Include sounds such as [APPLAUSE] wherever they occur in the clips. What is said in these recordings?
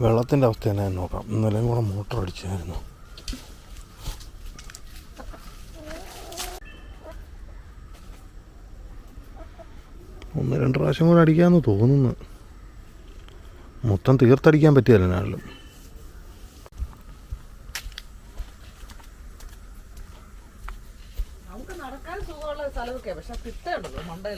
വെള്ളത്തിന്റെ അവസ്ഥ തന്നെ നോക്കാം. ഇന്നലെയും കൂടെ മോട്ടർ അടിച്ചായിരുന്നു. ഒന്ന് രണ്ട് പ്രാവശ്യം കൂടെ അടിക്കാമെന്ന് തോന്നുന്നു. മൊത്തം തീർത്തടിക്കാൻ പറ്റിയല്ല നാളിലും കിട്ടേണ്ടത് നടക്കാൻ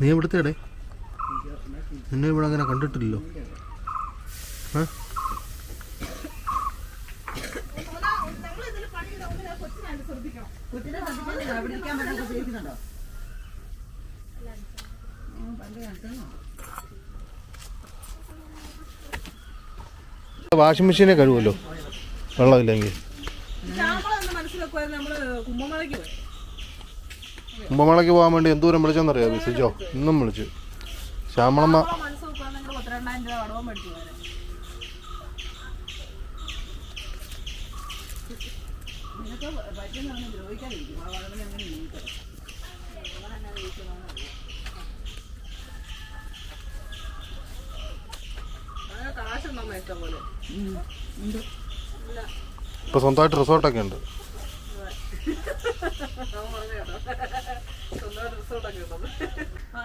നീ ഇവിടുത്തെ ഇടേ നിന്നെ ഇവിടെ അങ്ങനെ കണ്ടിട്ടില്ലല്ലോ? വാഷിംഗ് മെഷീനെ കഴുകുമല്ലോ? വെള്ളമില്ലെങ്കിൽ. ശ്യാമളൊന്ന് മനസ്സിലാക്കുമായിരുന്നു നമ്മൾ കുമ്പമളയ്ക്ക് പോയി. കുമ്പമളയ്ക്ക് പോകാൻ വേണ്ടി എന്തോരം വിളിച്ചെന്നറിയാം? വിസിച്ചോ ഇന്നും വിളിച്ചു. ശ്യാമളമ്മ. ഇപ്പൊ സ്വന്തമായിട്ട് റിസോർട്ടൊക്കെ ഉണ്ട്.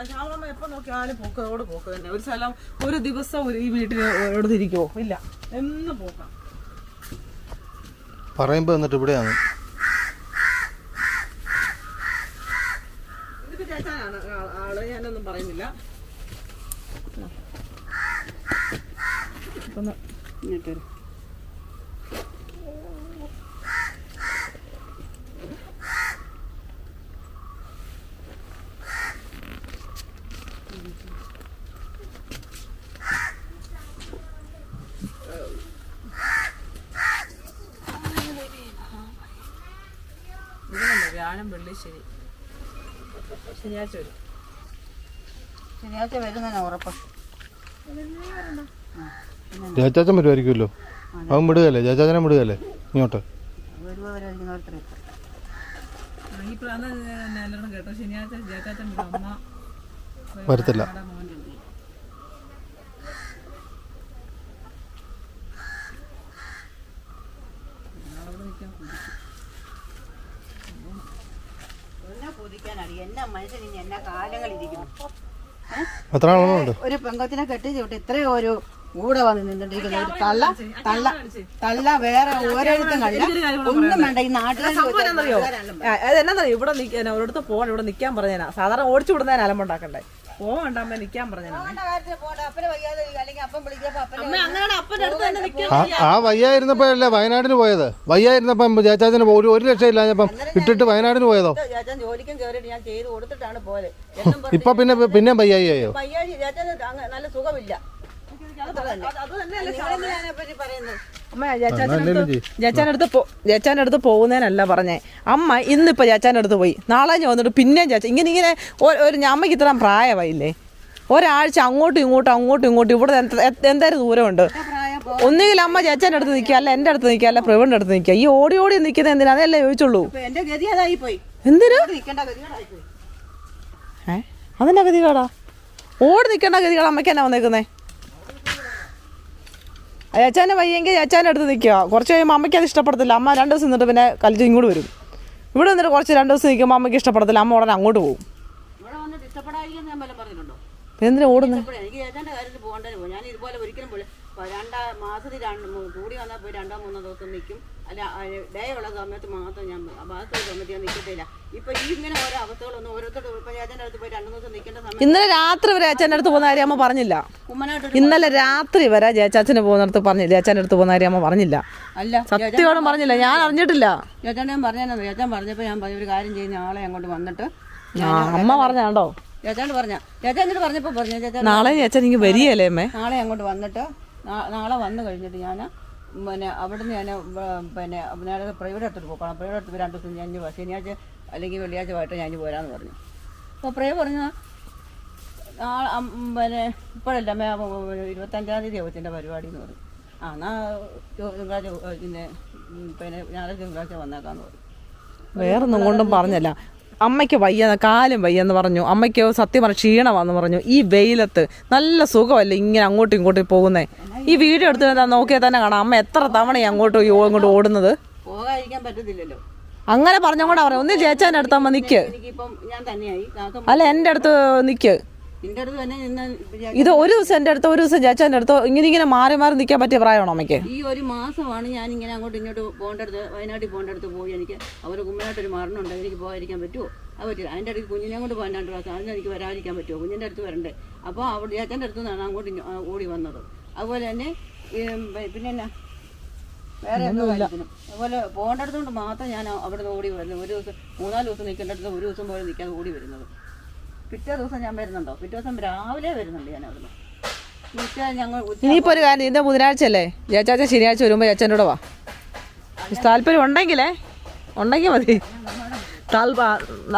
ശ്യാമളമ്മ എപ്പോ നോക്കിയാലും പോക്കോട് പോക്ക് തന്നെ. ഒരു സ്ഥലം ഒരു ദിവസം ഒരു ഈ വീട്ടിൽ എടുത്തിരിക്കുവോ ഇല്ല. എന്ന് പോക്കാം. പറയുമ്പോ എന്നിട്ട് ഇവിടെയാണ്. ചേച്ചാനാണ് ആൾ. ഞാനൊന്നും പറയുന്നില്ല. ഇങ്ങോട്ട് വരൂ. വ്യാഴം വെള്ളി ശരി ശനിയാഴ്ച വരും. ശനിയാഴ്ച വരുന്നതിനാ ഉറപ്പ്. ജയചാച്ചൻ വരുമായിരിക്കുമല്ലോ അവൻ വിടുകയല്ലേ? ജയച്ചാച്ചനെ വിടുകയല്ലേ? ഇങ്ങോട്ട്. വരുമ്പോൾ വരാതിരിക്കുന്ന ഓരോരുത്തർ ആ, ഈ പ്രാന്ത എല്ലാവരും കേട്ടോ ശനിയാഴ്ച ജേക്കാച്ചൻ വരും അമ്മ വരത്തില്ല അവിടെ മോന്റെ ഉണ്ട്. എന്നെ കുതിക്കാനടി എന്നാ മനുഷ്യൻ ഇനി എന്നാ കാലങ്ങളിരിക്കുന്നു എത്ര ഒരു പെങ്കത്തിനെ കെട്ടി വിട്ട് ഇത്രയും ഒരു കൂടെ വന്ന് നിന്നിട്ടിരിക്കുന്ന. ഒരു തള്ള തള്ള തള്ള വേറെ ഓരോരുത്തരും കണ്ട ഒന്നും വേണ്ട ഈ നാട്ടിലെ സംഭവം അതെന്നാന്നറിയോ ഇവിടെ ഓരോടുത്ത് ഒരിടത്ത് പോകണം ഇവിടെ നിൽക്കാൻ പറഞ്ഞാ സാധാരണ ഓടിച്ചു വിടുന്നതിന് അലമ്പുണ്ടാക്കണ്ടേ? പോവണ്ട അമ്മ നിക്കാൻ പറഞ്ഞാ അപ്പനെ വയ്യാതെ അല്ലെങ്കിൽ അപ്പം വിളിച്ചപ്പോ അപ്പനെ അമ്മ അങ്ങനെ അപ്പന്റെ അടുത്ത് തന്നെ നിൽക്കാൻ ആ വയ്യായിരുന്നപ്പോഴല്ലേ വയനാടിന് പോയത്? വയ്യായിരുന്നപ്പം ജയച്ചാച്ചന് ഒരു ഒരു രക്ഷയില്ലാഞ്ഞപ്പം ഇട്ടിട്ട് വയനാടിന് പോയതോ? ചേച്ചൻ ജോലിക്കും കയറിയിട്ട് ഞാൻ ചെയ്ത് കൊടുത്തിട്ടാണ് പറഞ്ഞ് ഇപ്പൊ പിന്നെ പിന്നെ വയ്യായിയോ ആയോ ചേച്ചന് അങ്ങ് നല്ല സുഖമില്ല. ചേച്ചാനടുത്ത് ചേച്ചാനടുത്ത് പോകുന്നതിനല്ല പറഞ്ഞേ. അമ്മ ഇന്നിപ്പോ ചേച്ചാനടുത്ത് പോയി. നാളെ ഞാൻ വന്നിട്ട് പിന്നെയും ചേച്ച ഇങ്ങനെ ഇങ്ങനെ ഒരു അമ്മയ്ക്ക് ഇത്ര പ്രായമായില്ലേ? ഒരാഴ്ച അങ്ങോട്ടും ഇങ്ങോട്ടും അങ്ങോട്ടും ഇങ്ങോട്ടും ഇവിടെ എന്തായാലും ദൂരമുണ്ട്. ഒന്നുകിൽ അമ്മ ചേച്ചാന്റെ അടുത്ത് നിൽക്കുക അല്ല എന്റെ അടുത്ത് നിൽക്കുക അല്ല പ്രവീണിന്റെ അടുത്ത് നിൽക്കുക. ഈ ഓടി ഓടി നിൽക്കുന്ന എന്തിനാ? അതല്ലേ ചോദിച്ചുള്ളൂ. ഇപ്പൊ എന്റെ ഗതി അതായി പോയി എന്തിനാ ഏ? അതെന്നാ ഗതികേടാ? ഓടി നിൽക്കേണ്ട ഗതികൾ അമ്മയ്ക്ക് എന്നാ വന്നേക്കുന്നേ? ചേച്ചാനെ വയ്യെങ്കിൽ ചേച്ചാന്റെ അടുത്ത് നിൽക്കുക. കുറച്ച് കഴിയുമ്പോൾ അമ്മയ്ക്ക് അത് ഇഷ്ടപ്പെടത്തില്ല. അമ്മ രണ്ട് ദിവസം നിന്നിട്ട് പിന്നെ കളിച്ച് ഇങ്ങോട്ട് വരും. ഇവിടെ നിന്നിട്ട് കുറച്ച് രണ്ട് ദിവസം നിൽക്കുമ്പോൾ അമ്മയ്ക്ക് ഇഷ്ടപ്പെടത്തില്ല. അമ്മ ഉടനെ അങ്ങോട്ട് പോകും. എന്തിനാ ഓടുന്നത്. എനിക്ക് ചേട്ടന്റെ കാര്യത്തിൽ പോകേണ്ടത് ഞാൻ ഇതുപോലെ ഒരിക്കലും രണ്ടാ മാസത്തിൽ രണ്ട് കൂടി വന്നാൽ പോയി രണ്ടോ മൂന്നോ ദിവസം നിൽക്കും അല്ല ഡേ ഉള്ള സമയത്ത് മാത്രം ഞാൻ ബാക്കി സമയത്ത് ഞാൻ നിൽക്കത്തില്ല ഇപ്പൊ ഈ ഇങ്ങനെ ഓരോ അവസ്ഥകളൊന്നും ഓരോരുത്തർ ഇപ്പൊ ചേട്ടന്റെ അടുത്ത് പോയി രണ്ടു ദിവസം നിൽക്കേണ്ട സമയം ഇന്നലെ രാത്രി വരെ അച്ഛന്റെ അടുത്ത് പോകുന്ന കാര്യം അമ്മ പറഞ്ഞില്ല. കുമ്മനായിട്ട് ഇന്നലെ രാത്രി വരെ ജയച്ചാച്ചന് പോകുന്നിടത്ത് പറഞ്ഞില്ല. ചേച്ചാന്റെ അടുത്ത് പോകുന്ന കാര്യം അമ്മ പറഞ്ഞില്ല. അല്ല സത്യയോടെ പറഞ്ഞില്ല. ഞാൻ അറിഞ്ഞിട്ടില്ല. ചേച്ചൻ ഞാൻ പറഞ്ഞു ചേച്ചൻ പറഞ്ഞപ്പോൾ ഞാൻ പറഞ്ഞൊരു ഒരു കാര്യം ചെയ്യുന്ന ആളെ അങ്ങോട്ട് വന്നിട്ട് ആ അമ്മ പറഞ്ഞാണ്ടോ? ചേച്ചാണ്ട് പറഞ്ഞ. ചേച്ചാ എന്നിട്ട് പറഞ്ഞപ്പോൾ പറഞ്ഞു ചേച്ചാ നാളെ ചേച്ചാ ഇങ്ങ് വരികയല്ലേ അമ്മേ? നാളെ അങ്ങോട്ട് വന്നിട്ട് നാളെ വന്നു കഴിഞ്ഞിട്ട് ഞാൻ പിന്നെ അവിടുന്ന് ഞാൻ പിന്നെ നേരെ പ്രൈവറ്റ് എടുത്തിട്ട് പോക്കണം. പ്രൈവറ്റ് എടുത്ത് രണ്ട് ദിവസം ഞാൻ ശനിയാഴ്ച അല്ലെങ്കിൽ വെള്ളിയാഴ്ച ആയിട്ട് ഞാൻ പോരാന്ന് പറഞ്ഞു. അപ്പോൾ പ്രേ പറഞ്ഞ പിന്നെ ഇപ്പോഴല്ല മേ ഇരുപത്തഞ്ചാം തീയതി കൊച്ചിന്റെ പരിപാടി എന്ന് പറഞ്ഞു. ആ എന്നാൽ തിങ്കളാഴ്ച പിന്നെ പിന്നെ ഞായറാഴ്ച തിങ്കളാഴ്ച വന്നേക്കാന്ന് പറഞ്ഞു. വേറൊന്നും കൊണ്ടും പറഞ്ഞല്ല. അമ്മയ്ക്ക് വയ്യെന്ന് കാലും വയ്യെന്ന് പറഞ്ഞു. അമ്മയ്ക്ക് സത്യം പറഞ്ഞ ക്ഷീണമാന്ന് പറഞ്ഞു. ഈ വെയിലത്ത് നല്ല സുഖമല്ലേ ഇങ്ങനെ അങ്ങോട്ടും ഇങ്ങോട്ടും പോകുന്നേ? ഈ വീഡിയോ എടുത്ത് വന്നാൽ നോക്കിയാൽ തന്നെ കാണാം. അമ്മ എത്ര തവണ അങ്ങോട്ടും ഇങ്ങോട്ടും ഓടുന്നത്? അങ്ങനെ പറഞ്ഞോണ്ടാ പറയാം ഒന്ന് ചേച്ചാന്റെ അടുത്ത് അമ്മ നിൽക്ക് അല്ല എന്റെ അടുത്ത് നിൽക്ക് ഇത് ഒരു ദിവസം എന്റെ അടുത്ത് ഒരു ദിവസം ചേച്ചാന്റെ അടുത്തോ ഇങ്ങനെ ഇങ്ങനെ മാറി മാറി നിൽക്കാൻ പറ്റിയ പ്രായമാണോ അമ്മയ്ക്ക്? ഈ ഒരു മാസമാണ് ഞാൻ ഇങ്ങനെ അങ്ങോട്ട് ഇങ്ങോട്ട് പോകേണ്ടടുത്ത് വയനാട്ടിൽ പോകേണ്ടടുത്ത് പോയി. എനിക്ക് അവർ കുമ്മനായിട്ടൊരു മരണമുണ്ട് എനിക്ക് പോകാതിരിക്കാൻ പറ്റുമോ? അത് പറ്റില്ല. അതിന്റെ അടുത്ത് കുഞ്ഞിനെ കൊണ്ട് പോകാൻ രണ്ട് പ്രാവശ്യം. അതിന് എനിക്ക് വരാതിരിക്കാൻ പറ്റുമോ? കുഞ്ഞിന്റെ അടുത്ത് വരണ്ടേ? അപ്പോൾ അവിടെ ചേച്ചന്റെ അടുത്ത് നിന്നാണ് അങ്ങോട്ട് ഓടി വന്നത്. അതുപോലെ തന്നെ പിന്നെ എന്നാ? വേറെ എന്തോ കാര്യത്തിനും അതുപോലെ പോകേണ്ടടുത്തോണ്ട് മാത്രം ഞാൻ അവിടെ നിന്ന് ഓടി വരുന്നത്. ഒരു ദിവസം മൂന്നാൽ ദിവസം നിൽക്കേണ്ടടുത്ത് ഒരു ദിവസം പോലെ നിൽക്കാതെ ഓടി വരുന്നത്. പിറ്റേ ദിവസം ഞാൻ വരുന്നുണ്ടോ? പിറ്റേ ദിവസം രാവിലെ വരുന്നുണ്ട് ഞാൻ അവിടുന്ന്. ഇനിയിപ്പോ ഒരു കാര്യം ഇന്ന് ബുധനാഴ്ച അല്ലേ ചേച്ചാച്ച ശനിയാഴ്ച വരുമ്പോ ചേച്ചന്റെ കൂടെ വാ താല്പര്യം ഉണ്ടെങ്കിലേ ഉണ്ടെങ്കിൽ മതി.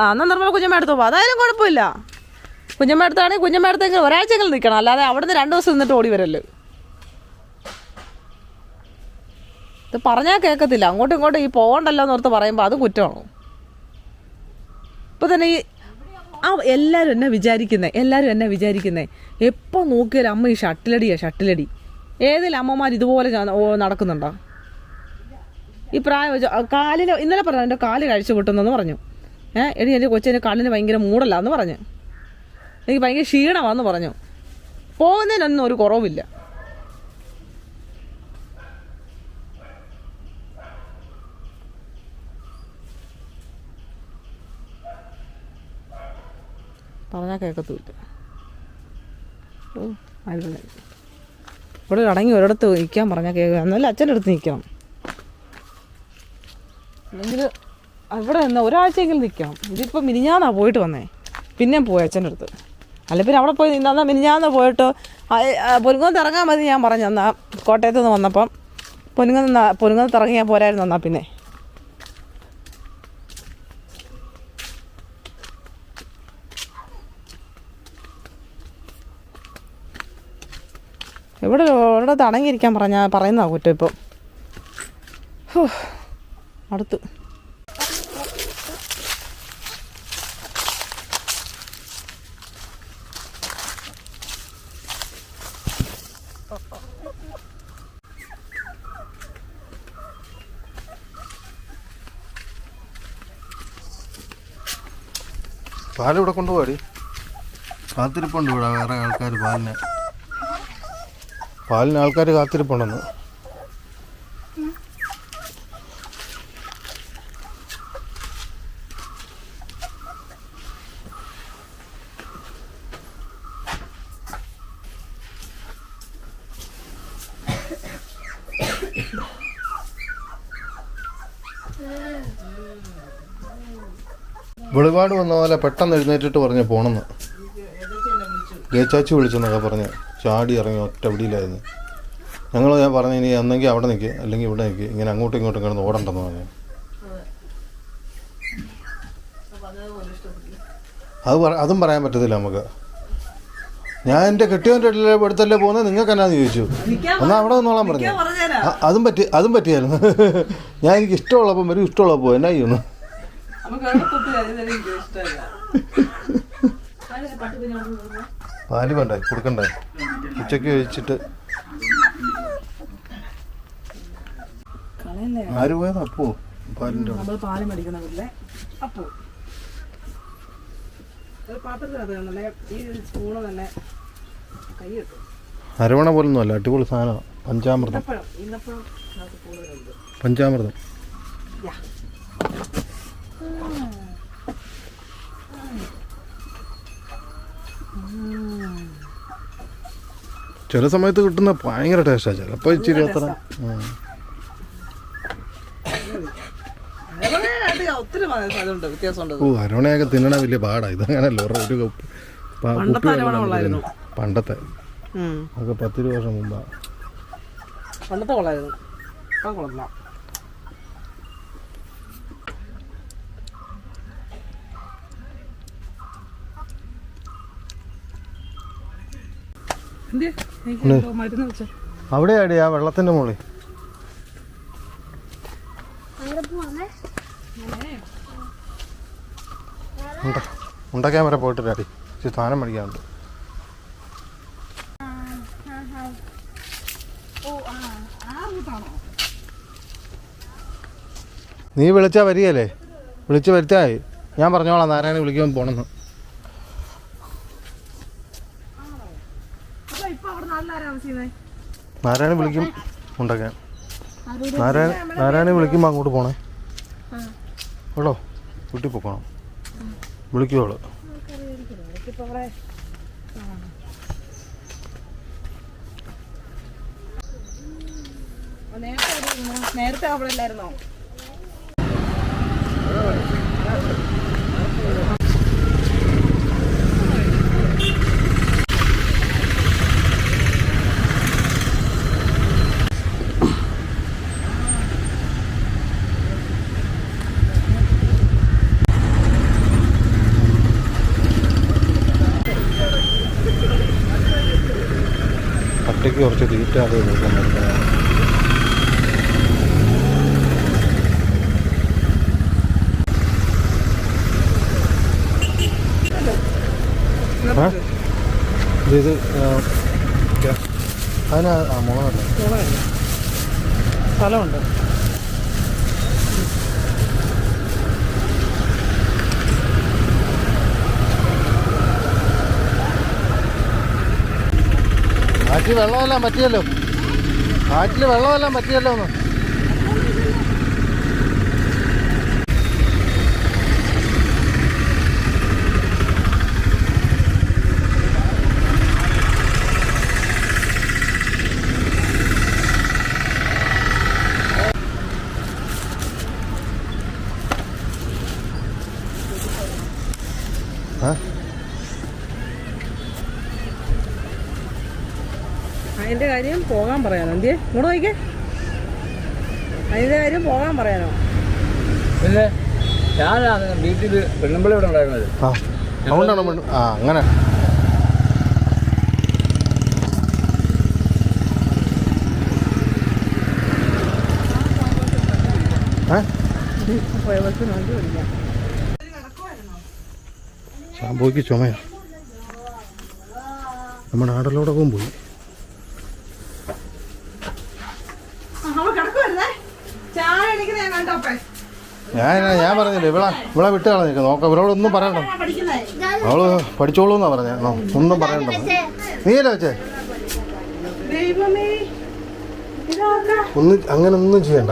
അന്ന് നിർമ്മല കുഞ്ഞമ്മ എടുത്തു അതായാലും കുഴപ്പമില്ല. കുഞ്ഞമ്മ അടുത്താണെങ്കിൽ കുഞ്ഞമ്മ അടുത്തെങ്കിൽ ഒരാഴ്ചയെങ്കിലും നിൽക്കണം. അല്ലാതെ അവിടുന്ന് രണ്ട് ദിവസം നിന്നിട്ട് ഓടി വരല്ലോ ഇത് പറഞ്ഞാൽ കേൾക്കത്തില്ല അങ്ങോട്ടും ഇങ്ങോട്ടും ഈ പോകണ്ടല്ലോ എന്ന് ഓർത്ത് പറയുമ്പോൾ അത് കുറ്റമാണോ. ഇപ്പൊ തന്നെ ഈ ആ എല്ലാവരും എന്നെ വിചാരിക്കുന്നേ എല്ലാവരും എന്നെ വിചാരിക്കുന്നേ. എപ്പോൾ നോക്കിയാലും അമ്മ ഈ ഷട്ടിലടിയാണ് ഷട്ടിലടി. ഏതെങ്കിലും അമ്മമാർ ഇതുപോലെ നടക്കുന്നുണ്ടോ? ഈ പ്രായം കാലിന് ഇന്നലെ പറഞ്ഞു എന്റെ കാൽ കഴിച്ചു പൊട്ടുന്നെന്ന് പറഞ്ഞു. ഏഹ് എടി എന്റെ കൊച്ചിന്റെ കാലിന് ഭയങ്കര മൂടല്ല എന്ന് പറഞ്ഞു. എനിക്ക് ഭയങ്കര ക്ഷീണമാണെന്ന് പറഞ്ഞു. പോകുന്നതിനൊന്നും ഒരു കുറവില്ല. പറഞ്ഞാൽ കേൾക്കത്തുമില്ല ഓ ഇവിടെ അടങ്ങി ഒരിടത്ത് നിൽക്കാൻ പറഞ്ഞാൽ കേൾക്കുക. എന്നാലും അച്ഛന്റെ അടുത്ത് നിൽക്കണം. അല്ലെങ്കിൽ അവിടെ നിന്ന് ഒരാഴ്ചയെങ്കിലും നിൽക്കണം. ഇതിപ്പോൾ മിനിഞ്ഞാന്നാ പോയിട്ട് വന്നേ. പിന്നെയും പോയി അച്ഛന്റെ അടുത്ത്. അല്ല പിന്നെ അവിടെ പോയി നിന്നാ. മിനിഞ്ഞാന്ന് പോയിട്ട് പൊരുങ്ങത്ത് ഇറങ്ങാൻ മതി ഞാൻ പറഞ്ഞു. എന്നാ കോട്ടയത്ത് നിന്ന് വന്നപ്പം പൊരുങ്ങത്ത് ഇറങ്ങി ഞാൻ പോരായിരുന്നു. എന്നാ പിന്നെ. എവിടെ ഇവിടെ തണങ്ങിയിരിക്കാൻ പറഞ്ഞാൽ പറയുന്നതാ കുറ്റം ഇപ്പോൾ അടുത്ത്. പാൽ ഇവിടെ കൊണ്ടുപോടി കാത്തിരിപ്പുണ്ട് ഇവിടെ വേറെ ആൾക്കാർ പാലിന്. പാലിന് ആൾക്കാർ കാത്തിരിപ്പുണ്ടെന്ന്. വെളിപാട് വന്ന പോലെ പെട്ടെന്ന് എഴുന്നേറ്റിട്ട് പറഞ്ഞു പോണെന്ന്. ജയച്ചാച്ചി വിളിച്ചെന്നൊക്കെ പറഞ്ഞ്. ചാടി ഇറങ്ങി ഒറ്റ പിടിയിലായിരുന്നു. ഞങ്ങൾ ഞാൻ പറഞ്ഞു ഇനി എന്നെങ്കിൽ അവിടെ നിൽക്കുക അല്ലെങ്കിൽ ഇവിടെ നിൽക്കുക ഇങ്ങനെ അങ്ങോട്ടും ഇങ്ങോട്ടും കിടന്ന് ഓടണ്ടെന്ന് പറഞ്ഞു. അത് പറ അതും പറയാൻ പറ്റത്തില്ല നമുക്ക്. ഞാൻ എന്റെ കെട്ടിയവന്റെ അടുത്തല്ലേ പോകുന്നത്? നിങ്ങൾക്ക് എന്നാന്ന് ചോദിച്ചു. എന്നാൽ അവിടെ നിന്നോളാൻ പറഞ്ഞു. അതും പറ്റി അതും പറ്റിയായിരുന്നു. [LAUGHS] ഞാൻ എനിക്ക് ഇഷ്ടമുള്ളപ്പം വരും ഇഷ്ടമുള്ളപ്പോൾ എന്നാ ചെയ്യുന്നു? [LAUGHS] പാൽ വേണ്ടേ കൊടുക്കണ്ടേ? ഉച്ചയ്ക്ക് കഴിച്ചിട്ട്. ആര് പോയത്? അപ്പോ പാലിന്റെ പാൽ അപ്പോ. അരവണ പോലൊന്നും അല്ല അടിപൊളി സാധനമാണ് പഞ്ചാമൃതം. പഞ്ചാമൃതം. യാ. ചില സമയത്ത് കിട്ടുന്ന ഭയങ്കര ടേസ്റ്റാണ് ചിലപ്പോൾ ഇച്ചിരി അത്ര. ഓ അരവണയൊക്കെ തിന്നണ വലിയ പാടാ ഇതങ്ങനല്ല ഒരു പണ്ടത്തെ. അതൊക്കെ പത്തിരു വർഷം മുമ്പാ. പണ്ടത്തെ കൊള്ളായിരുന്നു. എന്തേ അവിടെയാടി ആ വെള്ളത്തിന്റെ മുകളിൽ ഉണ്ട ഉണ്ട ക്യാമറ പോയിട്ടില്ലാടി. ഇച്ചിരി സാധനം മേടിക്കാനുണ്ട്. നീ വിളിച്ചാ വരികയല്ലേ? വിളിച്ച് വരുത്തായി ഞാൻ പറഞ്ഞോളാം നാരായണ വിളിക്കുമ്പോൾ പോണെന്ന് അപ്പൊ ഇപ്പൊ അവിടെ നല്ല താമസിക്കുന്നേ നാരായണ വിളിക്കും ഉണ്ടാക്കാൻ നാരായണ നാരായണ വിളിക്കുമ്പോൾ അങ്ങോട്ട് പോണേ. കേട്ടോ വീട്ടിൽ പോക്കണം. വിളിക്കുവോൾ അവൾ. നേരത്തെ അവിടെ ഇല്ലായിരുന്നോ പട്ടിക്ക് കുറച്ച് തീറ്റ അത് കൊടുക്കാൻ പറ്റുന്നത് ഇത് അതിനാ മുളകല്ല സ്ഥലമുണ്ട്. ആറ്റിൽ വെള്ളമെല്ലാം പറ്റിയല്ലോ. ആറ്റിൽ വെള്ളമെല്ലാം പറ്റിയല്ലോ ഒന്ന് ആ അതിന്റെ കാര്യം പോകാൻ പറയാനോ? എന്തേ ഇങ്ങോട്ട് നോക്കിക്കേ. അതിന്റെ കാര്യം പോകാൻ പറയാനോ? പിന്നെ ഞാനാണ് വീട്ടിൽ പെണ്ണുമ്പിള ഇവിടെ ഉണ്ടായിരുന്നത്. ആ. അതുകൊണ്ടാണ് പെണ്ണ്? ആ അങ്ങനെ. ശാമ്പോയ്ക്ക് ചുമയാ. നമ്മുടെ ആടലോടൊപ്പം പോയി. ഞാൻ ഞാൻ ഞാൻ പറഞ്ഞില്ലേ ഇവിടെ ഇവിടെ വിട്ട് കളഞ്ഞേക്ക് നോക്കാം ഇവരോടൊന്നും പറയണ്ട. അവൾ പഠിച്ചോളൂ എന്നാ പറഞ്ഞേ ഒന്നും പറയണ്ട. നീയല്ലേ വെച്ചേ? ഒന്നും അങ്ങനെ ഒന്നും ചെയ്യണ്ട.